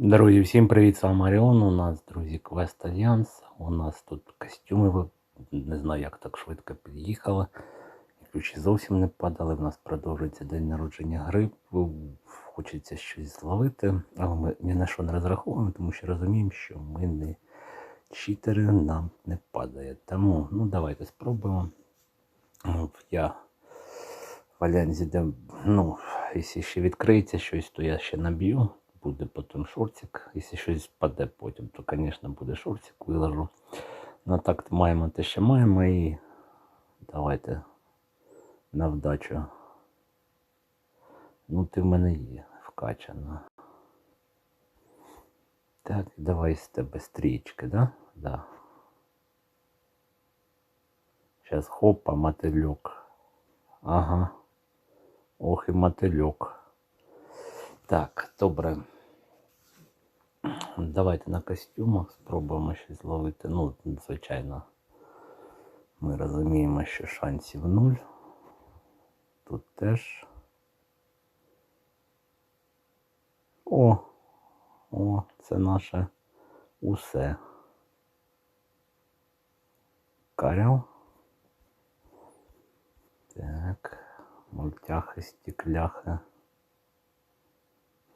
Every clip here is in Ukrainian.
Друзі, всім привіт, з вами Маріон. У нас, друзі, Квест Альянс. У нас тут костюми, не знаю, як так швидко під'їхали. Ключі зовсім не падали. У нас продовжується день народження гри. Хочеться щось зловити, але ми ні на що не розраховуємо, тому що розуміємо, що ми не читери, нам не падає. Тому ну давайте спробуємо. Я в Альянсі, де, ну, якщо ще відкриється щось, то я ще наб'ю. Буде потім шортик. Якщо щось впаде потім, то, звісно, буде шортик, виложу. Ну так маємо те, що маємо, і давайте на вдачу. Ну, ти в мене є вкачана. Так, давай з тебе стрічки, да? Да. Сейчас хопа, мотылек. Ага. Ох і мотильок. Так, добре. Давайте на костюмах спробуємо щось зловити. Ну, звичайно, ми розуміємо, що шансів нуль. Тут теж. О! О, це наше усе. Каряв. Так. Мультяхи, стекляхи.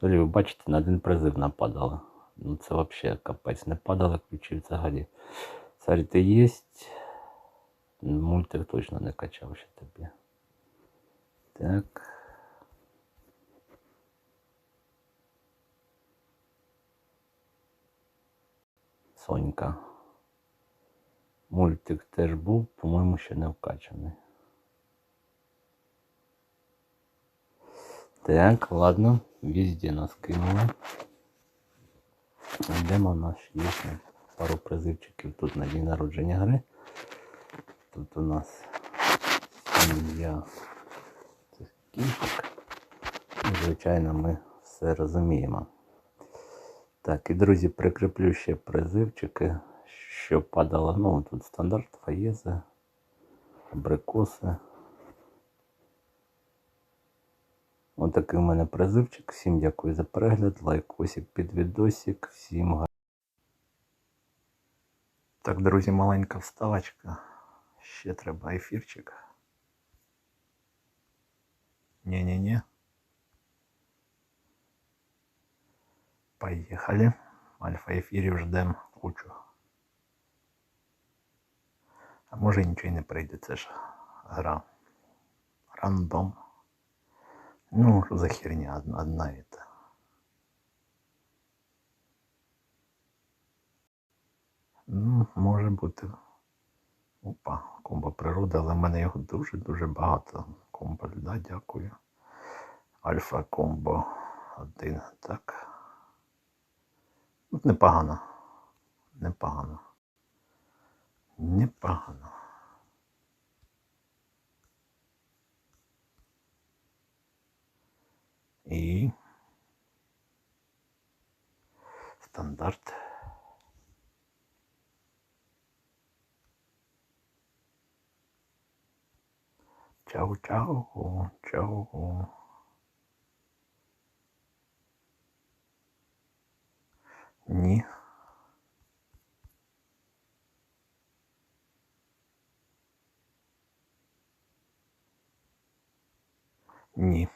Ви бачите, на один призив нападало. Ну це взагалі капець. Не падали ключі взагалі. Царі є. Мультик точно не качав ще тобі. Так. Сонька. Мультик теж був, по-моєму, ще не вкачаний. Так, ладно, везде нас кинули. Йдемо наш є пару призивчиків тут на день народження гри. Тут у нас сім'я цих кішок. І, звичайно, ми все розуміємо. Так, і друзі, прикріплю ще призивчики, що падало. Ну, тут стандарт, фаєзи, абрикоси. Отакий у мене призивчик. Всім дякую за перегляд. Лайкосик під відосик. Всім га- Так, друзі, маленька вставочка. Ще треба ефірчик. Ні-ні-ні. Поїхали. Альфа ефірів ждем кучу. А може нічого й не прийде, це ж гра. Рандом. Ну, что за херня одна, одна это. Ну, може бути. Опа, комбо природи, але в мене його дуже-дуже багато. Комбо льда, дякую. Альфа комбо один. Так. Непогано. Непогано. Непогано. І стандарт. Чао, чао, чао. Ні. Ні.